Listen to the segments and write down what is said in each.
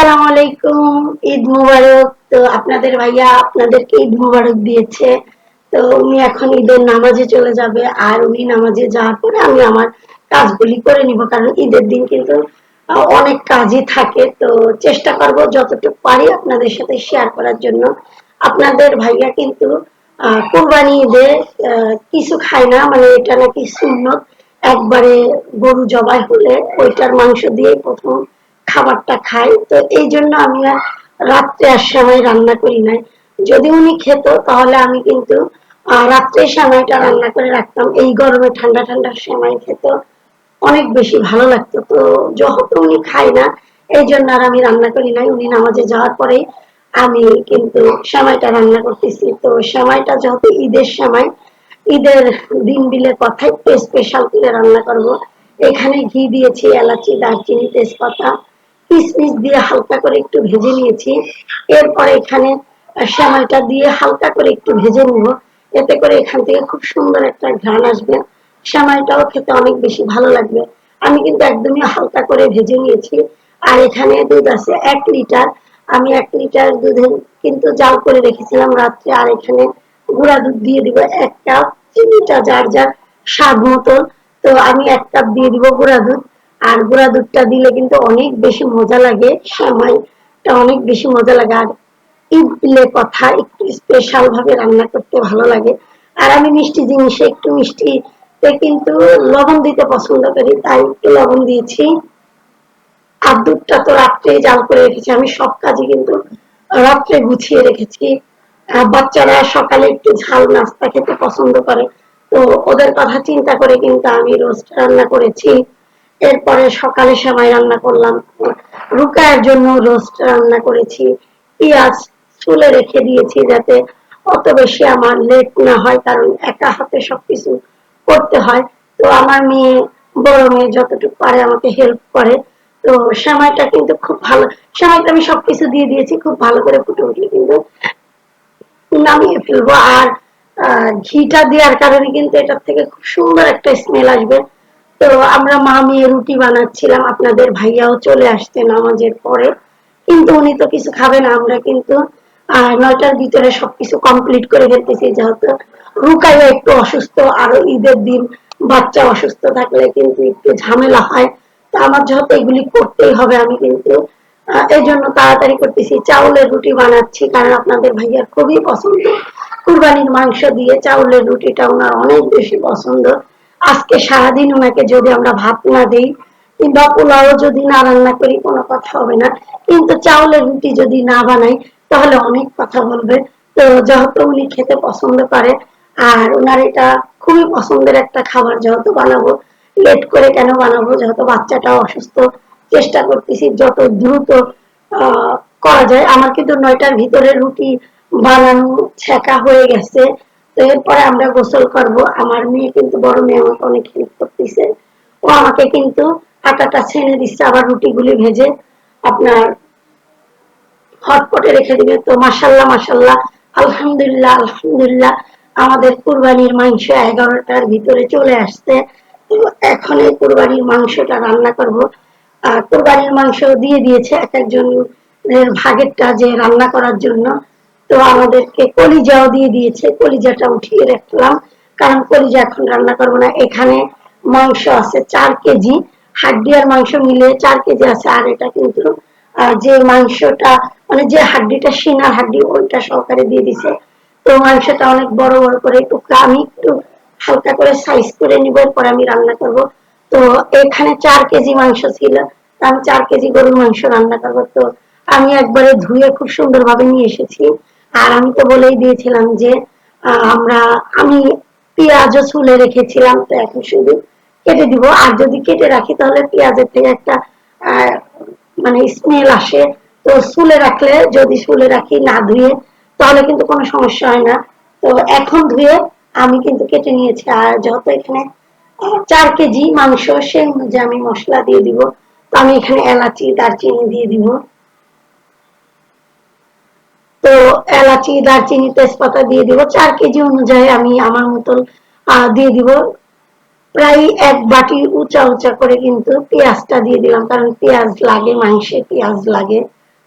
আসসালামু আলাইকুম, ঈদ মুবারক। তো আপনাদের ভাইয়া আপনাদেরকে ঈদ মুবারক দিয়েছে। তো উনি এখন ঈদের নামাজে চলে যাবে। আর উনি নামাজে যাওয়ার পরে আমি আমার কাজগুলি করে নিব, কারণ ঈদের দিন কিন্তু অনেক কাজই থাকে। তো চেষ্টা করব যতটুকু পারি আপনাদের সাথে শেয়ার করার জন্য। আপনাদের ভাইয়া কিন্তু কোরবানি ঈদে কিছু খায় না। মানে এটা নাকি সুন্নত। একবারে গরু জবাই হলে ওইটার মাংস দিয়ে প্রথম খাবারটা খাই। তো এই জন্য আমি রাত্রে আর সময় রান্না করি নাই। যদি উনি খেত, তাহলে আমি কিন্তু রাত্রে সময়টা রান্না করে রাখতাম। এই গরমে ঠান্ডা ঠান্ডা সময় খেত, অনেক বেশি ভালো লাগতো। তো যেহেতু উনি খায় না, এই জন্য আর আমি রান্না করি নাই। উনি নামাজে যাওয়ার পরে আমি কিন্তু সময়টা রান্না করতেছি। তো সময়টা যেহেতু ঈদের সময়, ঈদের দিন বিলে একটু স্পেশাল করে রান্না করব। এখানে ঘি দিয়েছি, এলাচি, দারচিনি, তেজপাতা কিশমিশ দিয়ে হালকা করে একটু ভেজে নিয়েছি। এরপরে এখানে সেমাইটা দিয়ে হালকা করে একটু ভেজে নিব। এতে করে এখান থেকে খুব সুন্দর একটা ঘ্রাণ আসবে। সেমাইটাও খেতে অনেক বেশি ভালো লাগবে। আমি কিন্তু একদমই হালকা করে ভেজে নিয়েছি। আর এখানে দুধ আছে এক লিটার। আমি এক লিটার দুধে কিন্তু জাল করে রেখেছিলাম রাত্রে। আর এখানে গুঁড়া দুধ দিয়ে দিব এক কাপ চিনিটা, যার যার স্বাদ মতন। তো আমি এক কাপ দিয়ে দিব গুঁড়া দুধ। আর গুঁড়া দুধটা দিলে কিন্তু অনেক বেশি মজা লাগে। সময়টা অনেক বেশি মজা লাগে। আর ঈদ কথা একটু স্পেশাল ভাবে রান্না করতে ভালো লাগে। আর আমি মিষ্টি জিনিসে একটু মিষ্টিতে কিন্তু লবণ দিতে পছন্দ করি, তাই একটু লবণ দিয়েছি। আর দুধটা তো রাত্রে জাল করে রেখেছি। আমি সব কাজে কিন্তু রাত্রে গুছিয়ে রেখেছি। বাচ্চারা সকালে একটু ঝাল নাস্তা খেতে পছন্দ করে। তো ওদের কথা চিন্তা করে কিন্তু আমি রোস্ট রান্না করেছি। এরপরে সকালে সময় রান্না করলাম। রুকায়ের জন্য রোস্ট রান্না করেছি। পেঁয়াজ চুলে রেখে দিয়েছি যাতে অত বেশি আমার লেট না হয়, কারণ একা হাতে সবকিছু করতে হয়। তো আমার মেয়ে, বড় মেয়ে যতটুকু পারে আমাকে হেল্প করে। তো সময়টা কিন্তু খুব ভালো সময়টা আমি সবকিছু দিয়ে দিয়েছি, খুব ভালো করে ফুটে উঠলে কিন্তু নামিয়ে ফেলব। আর ঘিটা দেওয়ার কারণে কিন্তু এটার থেকে খুব সুন্দর একটা স্মেল আসবে। তো আমরা মা মেয়ে রুটি বানাচ্ছিলাম, আপনাদের ভাইয়াও চলে আসতেন নামাজের পরে। কিন্তু উনি তো কিছু খাবে না, আমরা কিন্তু নয়টার ভিতরে সবকিছু কমপ্লিট করে ফেলতেছি, যেহেতু রুকাইও একটু অসুস্থ, আরও ঈদের দিন বাচ্চা অসুস্থ থাকলে কিন্তু একটু ঝামেলা হয়। তো আমার যেহেতু এগুলি করতেই হবে, আমি কিন্তু এই জন্য তাড়াতাড়ি করতেছি। চাউলের রুটি বানাচ্ছি, কারণ আপনাদের ভাইয়ার খুবই পছন্দ। কুরবানির মাংস দিয়ে চাউলের রুটিটা ওনার অনেক বেশি পছন্দ। আজকে সারাদিন ওনাকে যদি আমরা ভাত না দিই, কিংবা পোলাও যদি না রান্না করি, কোনো কথা হবে না। কিন্তু চাউলের রুটি যদি না বানাই, তাহলে অনেক কথা বলবে। তো যেহেতু উনি খেতে পছন্দ করে, আর ওনার এটা খুবই পছন্দের একটা খাবার যেহেতু বানাবো, লেট করে কেন বানাবো, যেহেতু বাচ্চাটাও অসুস্থ, চেষ্টা করতেছি যত দ্রুত করা যায়। আমার কিন্তু নয়টার ভিতরে রুটি বানানো ছেঁকা হয়ে গেছে। তো এরপরে আমরা গোসল করব। আমার মেয়ে কিন্তু, বড় মেয়ে আমাকে অনেক হেল্প করতেছে। ও আমাকে কিন্তু আটাটা ছেনে দিচ্ছে, আবার রুটিগুলি ভেজে আপনার হটপটে রেখে দিবে। তো মাসাল্লাহ মাসাল্লাহ আলহামদুলিল্লাহ আলহামদুলিল্লাহ, আমাদের কুরবানির মাংস এগারোটার ভিতরে চলে আসছে। তো এখন এই কুরবানির মাংসটা রান্না করব। আর কুরবানির মাংস দিয়ে দিয়েছে এক একজন ভাগেরটা যে রান্না করার জন্য। তো আমাদেরকে কলিজাও দিয়ে দিয়েছে, কলিজাটা উঠিয়ে রাখলাম। কারণ কলিজা এখন রান্না করব না। এখানে মাংস আছে চার কেজি। হাড্ডি আর মাংস মিলে চার কেজি আছে। আর এটা কিন্তু যে মাংসটা মানে যে হাড্ডিটা সিনার হাড্ডি, ওইটা সহকারে দিয়ে দিছে। তো মাংসটা অনেক বড় বড় করে টুকরা। আমি একটু হালকা করে সাইজ করে নিব, এরপর আমি রান্না করব। তো এখানে চার কেজি মাংস ছিল। আমি চার কেজি গরুর মাংস রান্না করব। তো আমি একবারে ধুয়ে খুব সুন্দরভাবে নিয়ে এসেছি। আর আমি তো বলেই দিয়েছিলাম যে আমরা, আমি পেঁয়াজও চুলে রেখেছিলাম, তো এখন শুধু কেটে দিব। আর যদি কেটে রাখি, তাহলে পেঁয়াজের থেকে একটা মানে স্মেল আসে। তো চুলে রাখলে, যদি চুলে রাখি না ধুয়ে, তাহলে কিন্তু কোনো সমস্যা হয় না। তো এখন ধুয়ে আমি কিন্তু কেটে নিয়েছি। আর যত এখানে চার কেজি মাংস, সেই অনুযায়ী আমি মশলা দিয়ে দিব। তো আমি এখানে এলাচি, দারচিনি দিয়ে দিব। তো এলাচি, দারচিনি, তেজপাতা দিয়ে দিব। চার কেজি অনুযায়ী আমি আমার মতন দিয়ে দিব। প্রায় এক বাটি উঁচা উঁচা করে কিন্তু পেঁয়াজটা দিয়ে দিলাম, কারণ পেঁয়াজ লাগে, মাংসে পেঁয়াজ লাগে।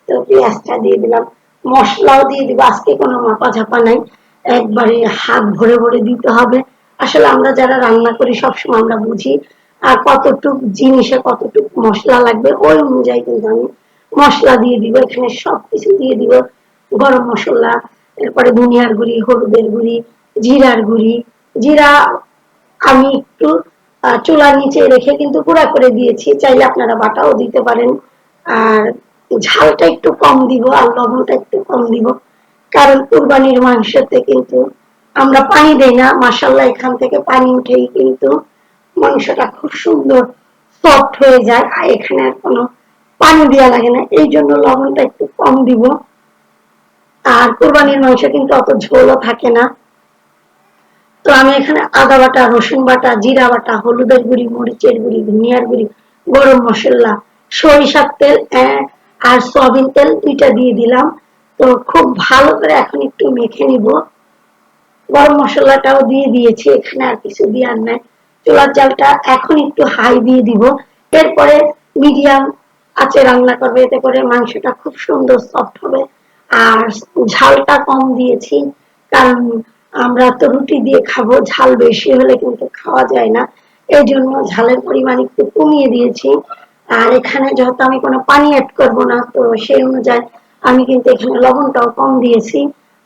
তো পেঁয়াজটা দিয়ে দিলাম। মশলাও দিয়ে দিব, আজকে কোনো মাপা ঝাপা নাই। একবারে হাত ভরে ভরে দিতে হবে। আসলে আমরা যারা রান্না করি, সবসময় আমরা বুঝি আর কতটুক জিনিসে কতটুক মশলা লাগবে। ওই অনুযায়ী কিন্তু আমি মশলা দিয়ে দিব, এখানে সবকিছু দিয়ে দিব। গরম মশলা, এরপরে ধনিয়ার গুঁড়ি, হলুদের গুঁড়ি, জিরার গুঁড়ি। জিরা আমি একটু চুলার নিচে রেখে কিন্তু গুঁড়া করে দিয়েছি। চাইলে আপনারা বাটাও দিতে পারেন। আর ঝালটা একটু কম দিব আর লবণটা একটু কম দিব। কারণ কুরবানির মাংসতে কিন্তু আমরা পানি দেই না। মাসাল্লাহ এখান থেকে পানি উঠেই কিন্তু মাংসটা খুব সুন্দর সফট হয়ে যায়। আর এখানে আর কোনো পানি দেওয়া লাগে না। এই জন্য লবণটা একটু কম দিব। আর কোরবানির মাংস কিন্তু অত ঝোলও থাকে না। তো আমি এখানে আদা বাটা, রসুন বাটা, জিরা বাটা, হলুদের গুঁড়ি, মরিচের গুঁড়ি, ধনিয়ার গুঁড়ি, গরম মশলা, সরিষার তেল আর সয়াবিন তেল দুইটা দিয়ে দিলাম। তো খুব ভালো করে এখন একটু মেখে নিব। গরম মশলাটাও দিয়ে দিয়েছি, এখানে আর কিছু দেওয়ার নাই। চুলার জালটা এখন একটু হাই দিয়ে দিব। এরপরে মিডিয়াম আঁচে রান্না করবে, এতে করে মাংসটা খুব সুন্দর সফট হবে। আর ঝালটা কম দিয়েছি, কারণ আমরা তো রুটি দিয়ে খাব, ঝাল বেশি হলে কিন্তু খাওয়া যায় না। এই জন্য ঝালের পরিমাণ একটু কমিয়ে দিয়েছি। আর এখানে যেহেতু আমি কোনো পানি অ্যাড করব না, তো সেই অনুযায়ী আমি কিন্তু এখানে লবণটাও কম দিয়েছি।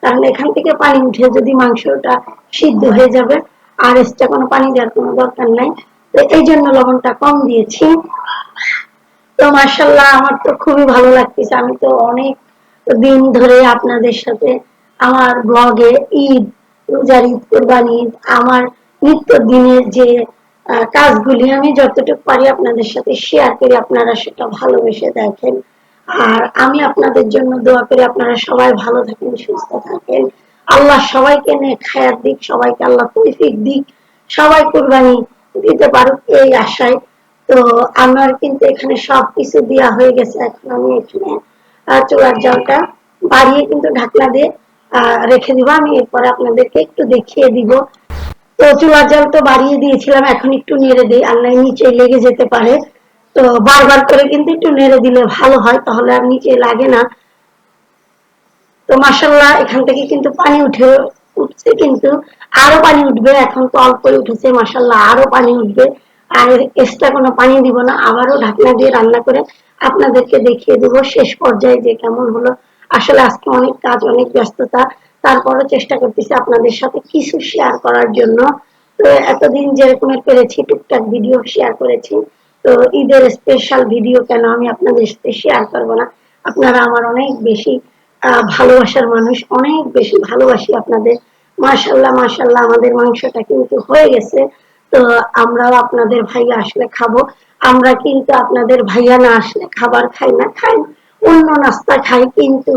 কারণ এখান থেকে পানি উঠে যদি মাংসটা সিদ্ধ হয়ে যাবে, আর এক্সট্রা কোনো পানি দেওয়ার কোনো দরকার নাই। তো এই জন্য লবণটা কম দিয়েছি। তো মার্শাল্লাহ আমার তো খুবই ভালো লাগতেছে। আমি তো অনেক দিন ধরে আপনাদের সাথে আমার ব্লগে ঈদ, রোজার ঈদ, কোরবানি ঈদ, আমার নিত্য দিনের যে কাজগুলি, আমি যতটুকু পারি আপনাদের সাথে শেয়ার করি, আপনারা সেটা ভালোবেসে দেখেন। আর আমি আপনাদের জন্য দোয়া করি, আপনারা সবাই ভালো থাকেন, সুস্থ থাকেন। আল্লাহ সবাইকে নে খায়ার দিক, সবাইকে আল্লাহ তৌফিক দিক, সবাই কোরবানি দিতে পারুক এই আশায়। তো আমার কিন্তু এখানে সব কিছু দেওয়া হয়ে গেছে, এখন আমি এখানে চুলার জলটা বাড়িয়ে কিন্তু ঢাকনা দিয়ে রেখে দিব। আমি এরপরে আপনাদেরকে একটু দেখিয়ে দিব। তো চুলার জল তো বাড়িয়ে দিয়েছিলাম, এখন একটু নেড়ে দিই। নয় নিচে লেগে যেতে পারে। তো বারবার করে কিন্তু একটু নেড়ে দিলে ভালো হয়, তাহলে আর নিচে লাগে না। তো মাসাল্লাহ এখান থেকে কিন্তু পানি উঠে উঠছে কিন্তু আরও পানি উঠবে। এখন তো অল্পই উঠেছে মাসাল্লাহ আরও পানি উঠবে। আর এক্সট্রা কোনো পানি দিব না। আবারও ঢাকনা দিয়ে রান্না করে আপনাদেরকে দেখিয়ে দেব শেষ পর্যায়ে যে কেমন হলো। আসলে আজকে অনেক কাজ, অনেক ব্যস্ততা। তারপরও চেষ্টা করতেছি আপনাদের সাথে কিছু শেয়ার করার জন্য। তো এতদিন যেরকমের পেরেছি, টুকটাক ভিডিও শেয়ার করেছি। তো ঈদের স্পেশাল ভিডিও কেন আমি আপনাদের সাথে শেয়ার করব না? আপনারা আমার অনেক বেশি ভালোবাসার মানুষ, অনেক বেশি ভালোবাসি আপনাদের। মাশাল্লাহ মাশাল্লাহ আমাদের মাংসটা কিন্তু হয়ে গেছে। তো আমরাও আপনাদের ভাইয়া আসলে খাব। আমরা কিন্তু আপনাদের ভাইয়া না আসলে খাবার খাই না, খাই অন্য নাস্তা খাই, কিন্তু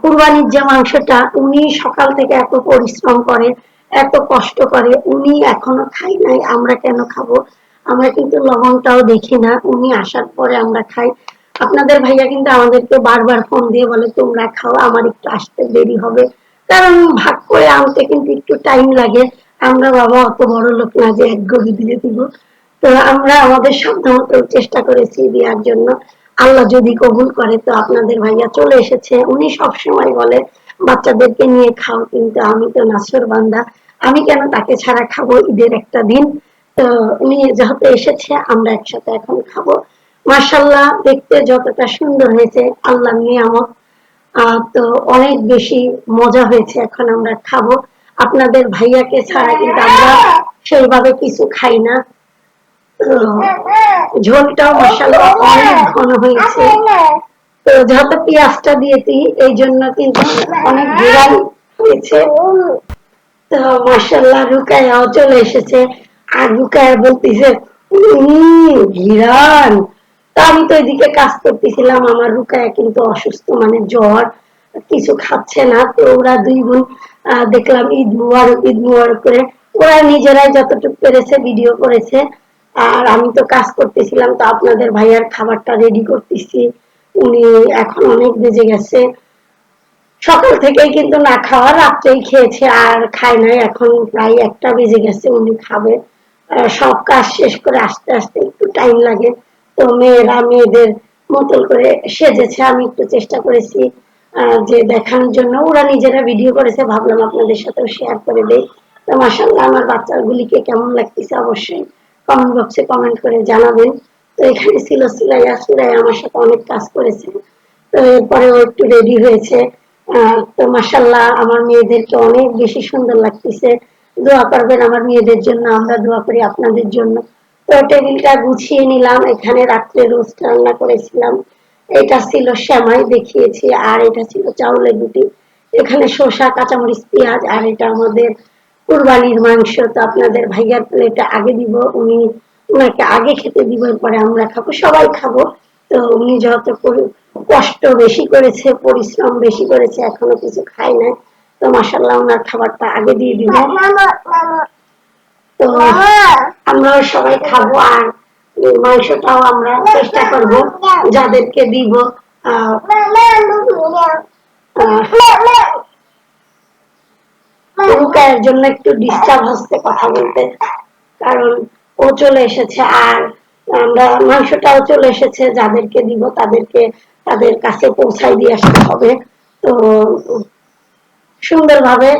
কুরবানির যে মাংসটা উনি সকাল থেকে এত পরিশ্রম করে, এত কষ্ট করে, উনি এখনও খাই নাই, আমরা কেন খাব? আমরা কিন্তু লবণটাও দেখি না, উনি আসার পরে আমরা খাই। আপনাদের ভাইয়া কিন্তু আমাদেরকে বারবার ফোন দিয়ে বলে, তোমরা খাও, আমার একটু আসতে দেরি হবে। কারণ ভাগ করে আনতে কিন্তু একটু টাইম লাগে। আমরা বাবা অত বড় লোক না যে এক গরু দিয়ে দিব। তো আমরা আমাদের সাধ্যমতো চেষ্টা করেছি দেওয়ার জন্য। আল্লাহ যদি কবুল করে, তো আপনাদের ভাইয়া চলে এসেছে। উনি সব সময় বলে, বাচ্চাদেরকে নিয়ে খাও কিন্তু আমি তো নাসর বান্দা। আমি কেন তাকে ছাড়া খাব ঈদের একটা দিন? তো উনি যেহেতু এসেছে, আমরা একসাথে এখন খাব। মার্শাল্লাহ দেখতে যতটা সুন্দর হয়েছে, আল্লাহ নিয়ামত। তো অনেক বেশি মজা হয়েছে, এখন আমরা খাব। আপনাদের ভাইয়াকে ছাড়া কিন্তু আমরা সেইভাবে কিছু খাই না। ঝোলটাও মশালা অনেক ঘন হয়েছে। তো যেহেতু পেঁয়াজটা দিয়েছি এই জন্য কিন্তু অনেক ঘেরান হয়েছে। তো মাসাল্লাহ রুকায়াও চলে এসেছে। আর রুকায়া বলতেছে "উম, ঘিরান তা আমি তো এদিকে কাজ করতেছিলাম আমার রুকায়া কিন্তু অসুস্থ মানে জ্বর। কিছু খাচ্ছে না, তো ওরা দুই বোন দেখলাম ঈদ মুবারক ঈদ মুবারক। করে ওরা নিজেরাই যতটুকু পেরেছে ভিডিও করেছে। আর আমি তো কাজ করতেছিলাম, তো আপনাদের ভাইয়ার খাবারটা রেডি করতেছি। উনি এখন অনেক বেজে গেছে। সকাল থেকেই কিন্তু না খাওয়া, রাত্রেই খেয়েছে আর খায় নাই। এখন প্রায় একটা বেজে গেছে উনি খাবে। সব কাজ শেষ করে আসতে আসতে একটু টাইম লাগে। তো মেয়েরা মেয়েদের মতন করে সেজেছে। আমি একটু চেষ্টা করেছি যে দেখানোর জন্য ওরা নিজেরা ভিডিও করেছে। ভাবলাম আপনাদের সাথেও শেয়ার করে দেই। তো মাসাল্লাহ আমার বাচ্চাগুলিকে কেমন লাগতেছে অবশ্যই কমেন্ট বক্সে কমেন্ট করে জানাবেন। তো এখানে ছিল সুলাইয়া। সুলাইয়া আমার সাথে অনেক কাজ করেছে। তো এরপরে ও একটু রেডি হয়েছে। তো মাসাল্লাহ আমার মেয়েদেরকে অনেক বেশি সুন্দর লাগতেছে। দোয়া করবেন আমার মেয়েদের জন্য, আমরা দোয়া করি আপনাদের জন্য। তো টেবিলটা গুছিয়ে নিলাম। এখানে রাত্রে রোস্ট রান্না করেছিলাম। এটা ছিল শ্যামাই দেখিয়েছি আর এটা ছিল চাউলের রুটি এখানে শসা কাঁচামরিচ পেঁয়াজ আর এটা আমাদের কুরবানির মাংস। তো আপনাদের ভাইয়ার প্লেটে আগে দিব উনি ওনাকে আগে খেতে দিব এরপরে আমরা খাব সবাই খাব। তো উনি যত কষ্ট বেশি করেছে পরিশ্রম বেশি করেছে এখনও কিছু খায় না তো মাসাল্লাহ ওনার খাবারটা আগে দিয়ে দিব। তো আমরাও সবাই খাব আর মাংসটাও আমরা চেষ্টা করব, যাদেরকে দিব রুকায়ের জন্য একটু ডিস্টার্ব হচ্ছে কথা বলতে, কারণ ও চলে এসেছে আর আমরা মাংসটাও চলে এসেছে, যাদেরকে দিব তাদেরকে তাদের কাছে পৌঁছাই দিয়ে আসতে হবে। তো সুন্দরভাবে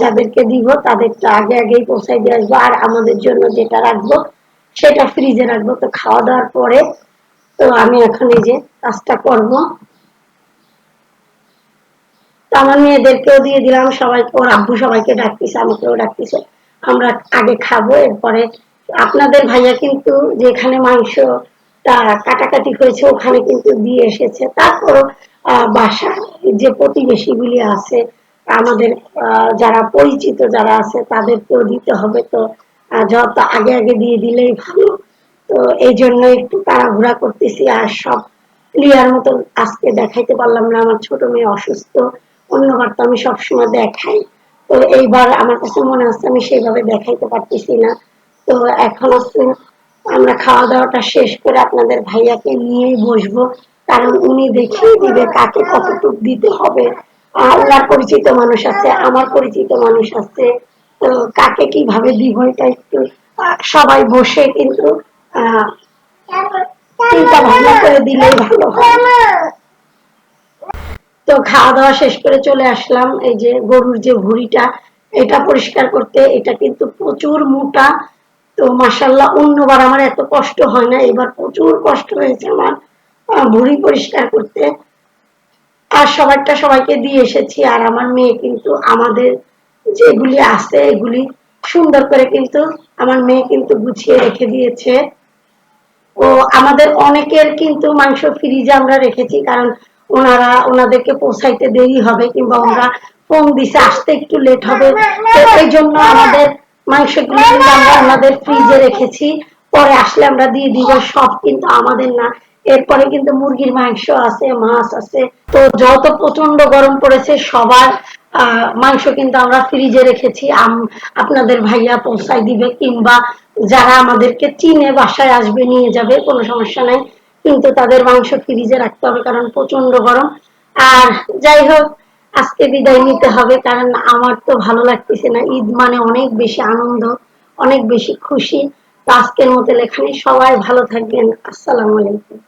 যাদেরকে দিব তাদেরটা আগে আগেই পৌঁছাই দিয়ে আসব, আর আমাদের জন্য যেটা রাখব সেটা ফ্রিজে রাখব। তো খাওয়া দাওয়ার পরে তো আমি এখন এই যে কাজটা করব। তো আমার মেয়েদেরকেও দিয়ে দিলাম, সবাইকে, ওর আব্বু সবাইকে ডাকতেছে, আমাকেও ডাকতেছে। আমরা আগে খাব, এরপরে আপনাদের ভাইয়া কিন্তু যেখানে মাংসটা কাটাকাটি হয়েছে ওখানে কিন্তু দিয়ে এসেছে। তারপর বাসা যে প্রতিবেশীগুলি আছে, আমাদের যারা পরিচিত যারা আছে, তাদেরকেও দিতে হবে। তো যত আগে আগে দিয়ে দিলেই ভালো। তো এই জন্য একটু তাড়াহুড়া করতেছি আর সব ক্লিয়ার আজকে দেখাইতে পারলাম না। আমার ছোট মেয়ে অসুস্থ অন্যবার তো আমি সবসময় দেখাই। তো এইবার আমার কাছে মনে হচ্ছে আমি সেইভাবে দেখাইতে পারতেছি না। তো এখন হচ্ছে আমরা খাওয়া দাওয়াটা শেষ করে আপনাদের ভাইয়াকে নিয়েই বসবো। কারণ উনি দেখিয়ে দিবে কাকে কতটুক দিতে হবে। ওনার পরিচিত মানুষ আছে, আমার পরিচিত মানুষ আছে। তো কাকে কীভাবে দিব এটা একটু সবাই বসে কিন্তু চিন্তা ভাবনা করে দিলেই ভালো তো খাওয়া দাওয়া শেষ করে চলে আসলাম, এই যে গরুর যে ভুঁড়িটা, এটা পরিষ্কার করতে, এটা কিন্তু প্রচুর মোটা। তো মাসাল্লাহ অন্যবার আমার এত কষ্ট হয় না, এবার প্রচুর কষ্ট হয়েছে আমার ভুঁড়ি পরিষ্কার করতে। আর সবারটা সবাইকে দিয়ে এসেছি, আর আমার মেয়ে কিন্তু আমাদের যেগুলি আছে, এগুলি সুন্দর করে কিন্তু আমার মেয়ে কিন্তু গুছিয়ে রেখে দিয়েছে। ও আমাদের অনেকের কিন্তু মাংস ফ্রিজে আমরা রেখেছি, কারণ ওনারা ওনাদেরকে পৌঁছাইতে দেরি হবে কিংবা ওনারা ফোন দিছে, আসতে একটু লেট হবে। এই জন্য আমাদের মাংসগুলো আমরা ওনাদের ফ্রিজে রেখেছি। পরে আসলে আমরা দিয়ে দিব, সব কিন্তু আমাদের না। এরপরে কিন্তু মুরগির মাংস আছে, মাছ আছে। তো যত প্রচণ্ড গরম পড়েছে, সবার মাংস কিন্তু আমরা ফ্রিজে রেখেছি। আপনাদের ভাইয়া পৌঁছাই দিবে কিংবা যারা আমাদেরকে চিনে বাসায় আসবে, নিয়ে যাবে, কোনো সমস্যা নাই। কিন্তু তাদের মাংস ফ্রিজে রাখতে হবে কারণ প্রচণ্ড গরম। আর যাই হোক, আজকে বিদায় নিতে হবে কারণ আমার তো ভালো লাগতেছে না। ঈদ মানে অনেক বেশি আনন্দ, অনেক বেশি খুশি। তো আজকের মতো এখানে সবাই ভালো থাকবেন। আসসালামু আলাইকুম।